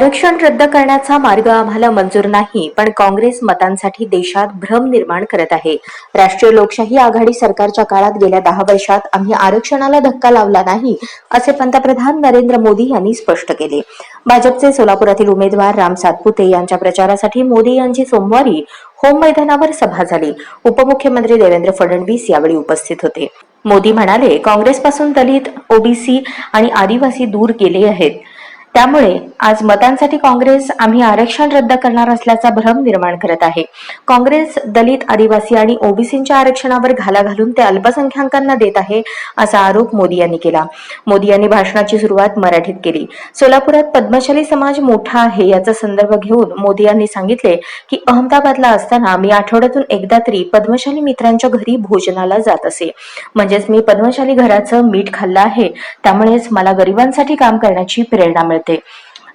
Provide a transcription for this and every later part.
आरक्षण रद्द करण्याचा मार्ग आम्हाला मंजूर नाही पण काँग्रेस मतांसाठी देशात भ्रम निर्माण करत आहे. राष्ट्रीय लोकशाही आघाडी सरकारच्या काळात गेल्या दहा वर्षात आम्ही आरक्षणाला धक्का लावला नाही असे पंतप्रधान नरेंद्र मोदी यांनी स्पष्ट केले. भाजपचे सोलापुरातील उमेदवार राम सातपुते यांच्या प्रचारासाठी मोदी यांची सोमवारी होम मैदानावर सभा झाली. उपमुख्यमंत्री देवेंद्र फडणवीस यावेळी उपस्थित होते. मोदी म्हणाले काँग्रेसपासून दलित ओबीसी आणि आदिवासी दूर गेले आहेत. त्यामुळे आज मतांसाठी काँग्रेस आम्ही आरक्षण रद्द करणार असल्याचा भ्रम निर्माण करत आहे. काँग्रेस दलित आदिवासी आणि ओबीसींच्या आरक्षणावर घाला घालून ते अल्पसंख्याकांना देत आहे असा आरोप मोदी यांनी केला. मोदी यांनी भाषणाची सुरुवात मराठीत केली. सोलापुरात पद्मशाली समाज मोठा आहे याचा संदर्भ घेऊन मोदी यांनी सांगितले की अहमदाबादला असताना मी आठवड्यातून एकदा तरी पद्मशाली मित्रांच्या घरी भोजनाला जात असे. म्हणजेच मी पद्मशाली घराचं मीठ खाल्लं आहे त्यामुळेच मला गरिबांसाठी काम करण्याची प्रेरणा मिळते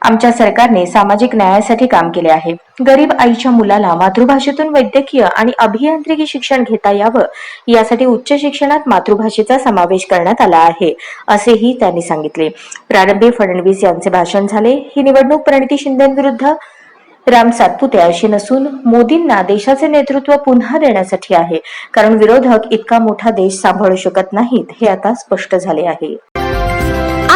आमच्या सरकारने सामाजिक न्यायासाठी काम केले आहे. गरीब आईच्या मुलाला मातृभाषेतून वैद्यकीय आणि अभियांत्रिकी शिक्षण घेता यावं यासाठी उच्च शिक्षणात मातृभाषेचा समावेश करण्यात आला आहे असेही त्यांनी सांगितले. प्रारंभी फडणवीस यांचे भाषण झाले. ही निवडणूक प्रणिती शिंदेविरुद्ध राम सातपुते अशी नसून मोदींना देशाचे नेतृत्व पुन्हा देण्यासाठी आहे. कारण विरोधक इतका मोठा देश सांभाळू शकत नाहीत हे आता स्पष्ट झाले आहे.